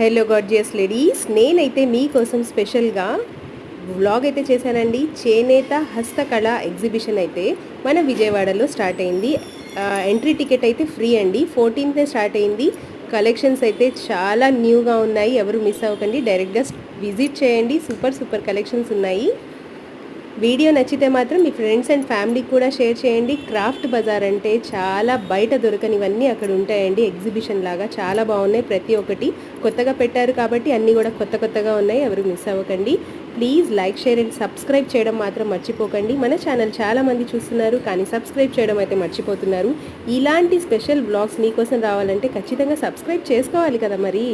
Hello gorgeous ladies నేనైతే మీకోసం స్పెషల్గా వ్లాగ్ అయితే చేశానండి. చేనేత హస్తకళ ఎగ్జిబిషన్ అయితే మన విజయవాడలో స్టార్ట్ అయింది. ఎంట్రీ టికెట్ అయితే ఫ్రీ అండి. ఫోర్టీన్త్నే స్టార్ట్ అయింది. కలెక్షన్స్ అయితే చాలా న్యూగా ఉన్నాయి. ఎవరు మిస్ అవ్వకండి. డైరెక్ట్గా విజిట్ చేయండి. సూపర్ సూపర్ కలెక్షన్స్ ఉన్నాయి. వీడియో నచ్చితే మాత్రం మీ ఫ్రెండ్స్ అండ్ ఫ్యామిలీకి కూడా షేర్ చేయండి. క్రాఫ్ట్ బజార్ అంటే చాలా బయట దొరకనివన్నీ అక్కడ ఉంటాయండి. ఎగ్జిబిషన్ లాగా చాలా బాగున్నాయి. ప్రతి ఒక్కటి కొత్తగా పెట్టారు కాబట్టి అన్నీ కూడా కొత్త కొత్తగా ఉన్నాయి. ఎవరు మిస్ అవ్వకండి. Please like share and subscribe చేయడం మాత్రం మర్చిపోకండి. మన ఛానల్ చాలామంది చూస్తున్నారు కానీ సబ్స్క్రైబ్ చేయడం అయితే మర్చిపోతున్నారు. ఇలాంటి స్పెషల్ బ్లాగ్స్ మీకోసం రావాలంటే ఖచ్చితంగా సబ్స్క్రైబ్ చేసుకోవాలి కదా మరి.